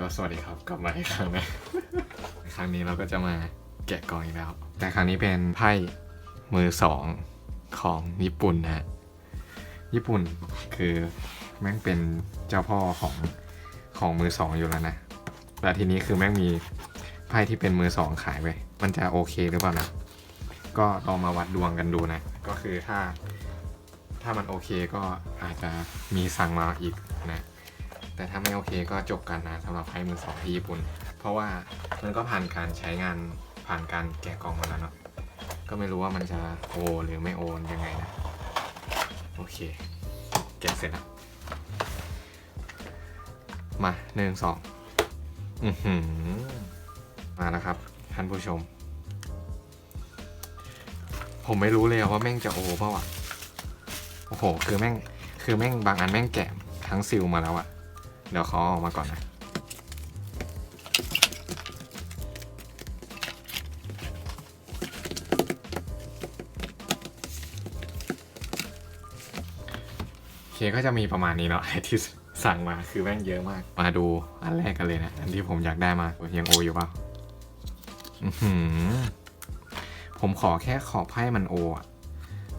ก็สวัสดีครับกลับมาอีกครั้งนะครั้งนี้เราก็จะมาแกะกล่องอีกแล้ว แต่ครั้งนี้เป็นไพ่มือสองของญี่ปุ่นนะฮะญี่ปุ่นคือแม่งเป็นเจ้าพ่อของของมือสองอยู่แล้วนะแต่ทีนี้คือแม่งมีไพ่ที่เป็นมือสองขายไปมันจะโอเคหรือเปล่านะก็ลองมาวัดดวงกันดูนะ ก็คือถ้า ถ้ามันโอเคก็อาจจะมีสั่งมาอีกนะ แต่ถ้าไม่โอเคก็จบกันนะสำหรับไพ่มือสองที่ญี่ปุ่น เพราะว่ามันก็ผ่านการใช้งานผ่านการแกะกล่องมาแล้วเนาะก็ไม่รู้ว่ามันจะโอหรือไม่โอนยังไงนะ โอเค แกะเสร็จแล้วมาหนึ่งสองอือหือมาแล้วครับท่านผู้ชม ผมไม่รู้เลยว่าแม่งจะโอเปล่าอะ โอ้โห คือแม่ง คือแม่งบางอันแม่งแกะทั้งซิลมาแล้วอะ เดี๋ยวเขาอออกมาก่อนนะโอเคก็จะมีประมาณนี้เนาะที่สั่งมาคือแม่งเยอะมาก มาดูอันแรกกันเลยนะ อันที่ผมอยากได้มายังโออยู่เปล่าผมขอแค่ขอไพ่มันโออะ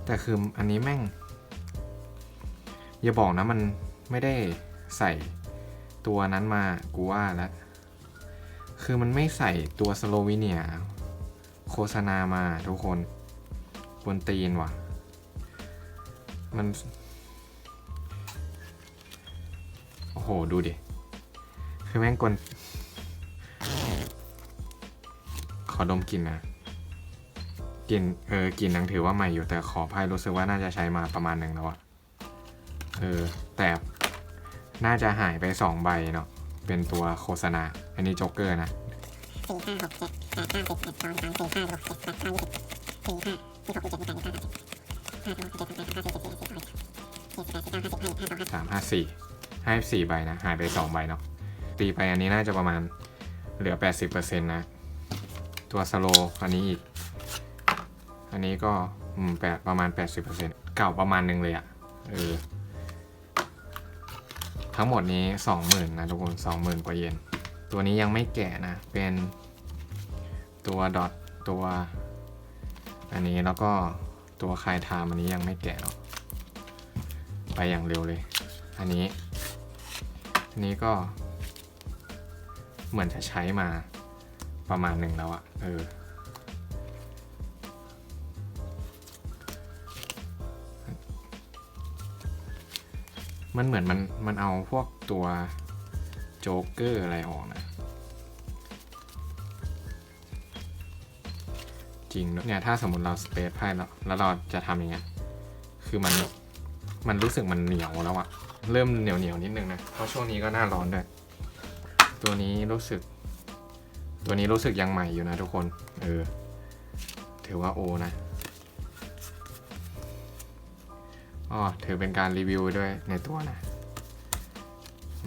แต่คืออันนี้แม่ง อย่าบอกนะมันไม่ได้ใส่ ตัวนั้นมากูว่าแล้วคือมันไม่ใส่ตัวสโลวีเนีย โฆษณามาทุกคนบนตีนว่ะ มัน โอ้โห ดูดิ คือแม่งกลขอดมกลิ่นนะกลิ่นเออกลิ่นนังถือว่าใหม่อยู่แต่ขอพายรู้สึกว่าน่าจะใช้มาประมาณหนึ่งแล้วอะเออ แต่ น่าจะหายไปสองใบเนาะเป็นตัวโฆษณา อันนี้โจ๊กเกอร์นะสี่ห้าหกเจ็ดแปดเก้าสิบสิบสองสามสี่ห้าหกเจ็ดแปดเก้ายี่สิบสี่ห้าสิบหกสิบเจ็ดสิบแปดสิบเก้าสามสิบห้าสิบหกสิบเจ็ดสิบแปดสิบเก้าสิบสิบเอ็ดสิบสองสิบสามสิบสี่สิบห้าสิบหกสิบเจ็ดสิบแปดเก้าสิบห้าสามห้าสี่ให้สี่ใบนะ หายไปสองใบเนาะตีไปอันนี้น่าจะประมาณเหลือแปดสิบเปอร์เซ็นต์นะ ตัวสโลอันนี้อีก อันนี้ก็อืมแปดประมาณแปดสิบเปอร์เซ็นต์เก่าประมาณหนึ่งเลยอะเออ ทั้งหมดนี้สองหมื่นนะทุกคนสองหมื่นกว่าเยน ตัวนี้ยังไม่แกะนะ เป็นตัวดอทตัว อันนี้แล้วก็ตัวคายไทม์อันนี้ยังไม่แกะเนาะไปอย่างเร็วเลย อันนี้อันนี้ก็เหมือนจะใช้มาประมาณหนึ่งแล้วอะเออ มันเหมือนมันมันเอาพวกตัวโจ๊กเกอร์อะไรออกนะ จริงเนี่ยถ้าสมมติเราสเปซไพ่แล้วแล้วเราจะทำยังไงคือมันมันรู้สึกมันเหนียวแล้วอะเริ่มเหนียวเหนียวนิดนึงนะเพราะช่วงนี้ก็หน้าร้อนด้วย ตัวนี้รู้สึก ตัวนี้รู้สึกยังใหม่อยู่นะทุกคน เออ ถือว่าโอนะ อ๋อถือเป็นการรีวิวด้วยในตัวนะ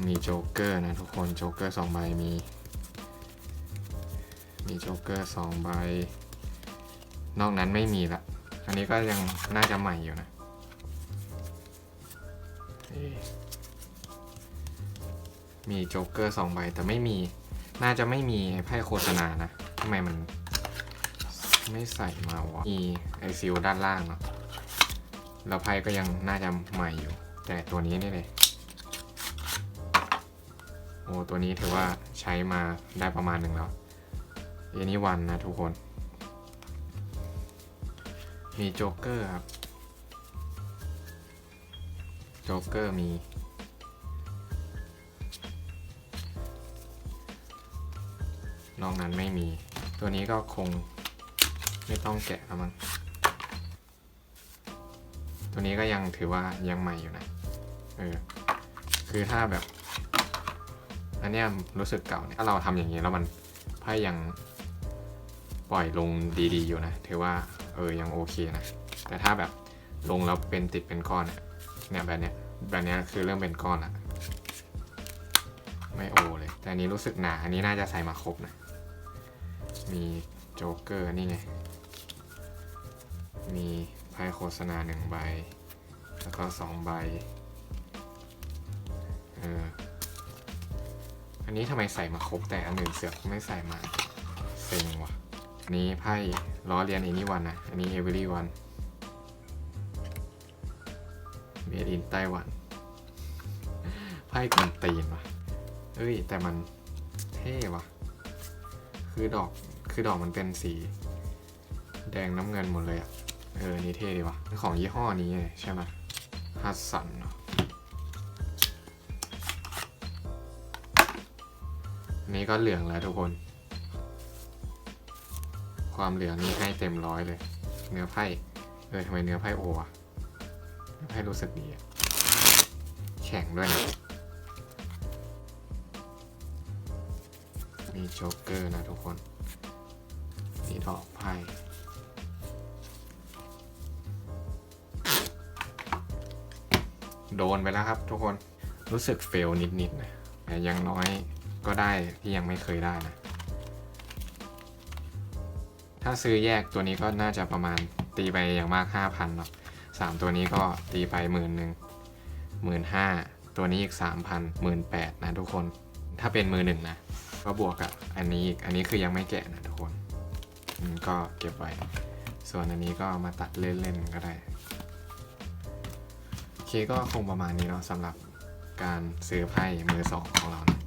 มีโจ๊กเกอร์นะทุกคนโจ๊กเกอร์สองใบมี มีโจ๊กเกอร์สองใบ นอกนั้นไม่มีละ อันนี้ก็ยังน่าจะใหม่อยู่นะมีโจ๊กเกอร์สองใบแต่ไม่มี น่าจะไม่มีไพ่โฆษณานะทำไมมันไม่ใส่มาวะมีไอซิลด้านล่างเนาะ แล้วไพ่ก็ยังน่าจะใหม่อยู่ แต่ตัวนี้นี่เลยโอ้ตัวนี้ถือว่าใช้มาได้ประมาณหนึ่งแล้วเอนี่วันนะทุกคน มีโจ๊กเกอร์ครับ โจ๊กเกอร์มี นอกนั้นไม่มี ตัวนี้ก็คงไม่ต้องแกะแล้วมั้ง ตัวนี้ก็ยังถือว่ายังใหม่อยู่นะเออคือถ้าแบบอันเนี้ยรู้สึกเก่าเนี่ยถ้าเราทำอย่างนี้แล้วมันไพ่ยังปล่อยลงดีๆอยู่นะถือว่าเออยังโอเคนะแต่ถ้าแบบลงแล้วเป็นติดเป็นก้อนเนี่ยเนี่ยแบบเนี้ยแบบเนี้ยคือเริ่มเป็นก้อนละไม่โอเลย แต่อันนี้รู้สึกหนาอันนี้น่าจะใส่มาครบนะมีโจ๊กเกอร์นี่ไงมี ไพ่โฆษณาหนึ่งใบ แล้วก็สองใบ เออ อันนี้ทำไมใส่มาครบแต่อันอื่นเสือกไม่ใส่มา เซ็งว่ะอันนี้ไพ่ล้อเลียนเอนี่วันนะ อันนี้เอเวอรี่วันเมดินไต้หวัน ไพ่กวนตีนวะเอ้ย แต่มันเท่วะคือดอก คือดอกมันเป็นสี แดงน้ำเงินหมดเลยอะ เออ นี่เท่ดีวะของยี่ห้อนี้ใช่ไหมฮัสสันเนาะอันนี้ก็เหลืองแล้วทุกคน ความเหลืองนี่ให้เต็มร้อยเลย เนื้อไพ่เออทำไมเนื้อไพ่โออะเนื้อไพ่รู้สึกดีอะแข็งด้วยนะมีโจ๊กเกอร์นะทุกคน นี่ดอกไพ่ โดนไปแล้วครับทุกคนรู้สึกเฟลนิดๆนะแต่ยังน้อยก็ได้ที่ยังไม่เคยได้นะ ถ้าซื้อแยกตัวนี้ก็น่าจะประมาณตีไปอย่างมาก 5,000เนาะสามตัวนี้ก็ตีไปหมื่นหนึ่งหมื่นห้าตัวนี้อีก 3,000หมื่นแปดนะทุกคน ถ้าเป็นมือหนึ่งนะ ก็บวกกับอันนี้อีก อันนี้คือยังไม่แกะนะทุกคนก็เก็บไว้ ส่วนอันนี้ก็มาตัดเล่นๆก็ได้ เคก็คงประมาณนี้เนาะสำหรับการซื้อไพ่มือสองของเรานะ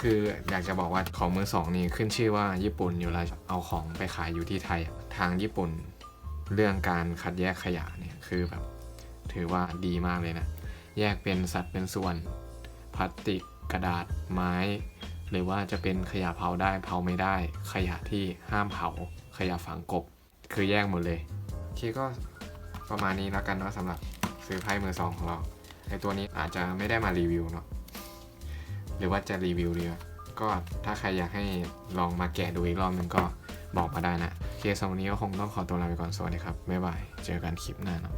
คืออยากจะบอกว่าของมือสองนี่ขึ้นชื่อว่าญี่ปุ่นอยู่แล้วเอาของไปขายอยู่ที่ไทย ทางญี่ปุ่นเรื่องการคัดแยกขยะเนี่ยคือแบบ ถือว่าดีมากเลยนะ แยกเป็นสัดเป็นส่วนพลาสติกกระดาษไม้ หรือว่าจะเป็นขยะเผาได้เผาไม่ได้ ขยะที่ห้ามเผา ขยะฝังกบ คือแยกหมดเลยโอเคก็ประมาณนี้แล้วกันเนาะสำหรับ ซื้อไพ่มือสองของเราไอตัวนี้อาจจะไม่ได้มารีวิวเนาะหรือว่าจะรีวิวดีก็ถ้าใครอยากให้ลองมาแกะดูอีกรอบนึงก็บอกมาได้นะ เคสวันนี้ก็คงต้องขอตัวลาไปก่อนสวัสดีครับ บ๊ายบาย เจอกันคลิปหน้าเนาะ